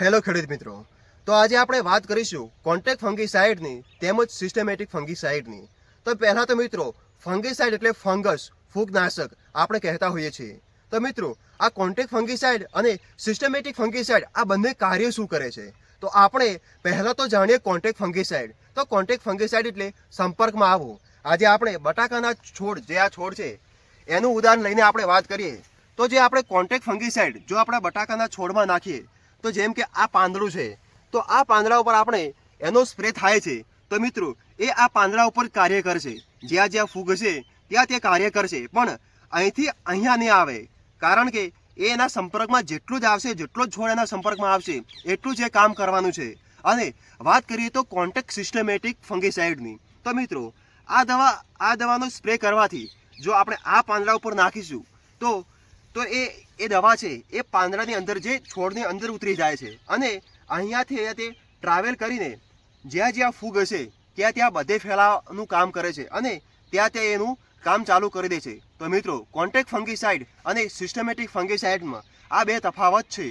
Hello ખેડૂત મિત્રો. તો આજે આપણે વાત કરીશું કોન્ટેક્ટ ફંગીસાઇડની તેમજ સિસ્ટમેટિક ફંગીસાઇડની તો પહેલા તો મિત્રો ફંગીસાઇડ એટલે ફંગસ ફૂગનાશક, આપણે કહેતા હોઈએ છીએ. તો મિત્રો, આ કોન્ટેક્ટ ફંગીસાઇડ અને સિસ્ટમેટિક ફંગીસાઇડ આ બંને કાર્ય શું કરે છે? તો આપણે પહેલા તો જાણીએ કોન્ટેક્ટ ફંગીસાઇડ તો કોન્ટેક્ટ ફંગીસાઇડ એટલે સંપર્કમાં આવવું. આજે આપણે બટાકાના છોડ, જે આ છોડ છે, એનું ઉદાહરણ લઈને આપણે વાત કરીએ. તો જે આપણે કોન્ટેક્ટ ફંગીસાઇડ જો આપણા બટાકાના છોડમાં નાખીએ તો જેમ કે આ પાંદડું છે, તો આ પાંદડા ઉપર આપણે એનો સ્પ્રે થાય છે. તો મિત્રો, એ આ પાંદડા ઉપર કાર્ય કરશે. જ્યાં જ્યાં ફૂગ છે, ત્યાં તે કાર્ય કરશે. પણ અહીંથી અહીંયા નહીં આવે. કારણ કે એ એના સંપર્કમાં જેટલું જ આવશે, જેટલો જ છોડ એના સંપર્કમાં આવશે, એટલું જ એ કામ કરવાનું છે. અને વાત કરીએ તો કોન્ટેક્ટ સિસ્ટમેટિક ફંગીસાઇડની તો મિત્રો, આ દવા, આ દવાનો સ્પ્રે કરવાથી જો આપણે આ પાંદડા ઉપર નાખીશું, તો તો એ એ દવા છે, એ પાંદડાની અંદર જે છોડની અંદર ઉતરી જાય છે. અને અહીંયાથી અહીંયા તે ટ્રાવેલ કરીને જ્યાં જ્યાં ફૂગ હશે, ત્યાં ત્યાં બધે ફેલાવાનું કામ કરે છે અને ત્યાં ત્યાં એનું કામ ચાલુ કરી દે છે. તો મિત્રો કોન્ટેક ફંગીસાઇડ અને સિસ્ટમેટિક ફંગીસાઇડમાં આ બે તફાવત છે.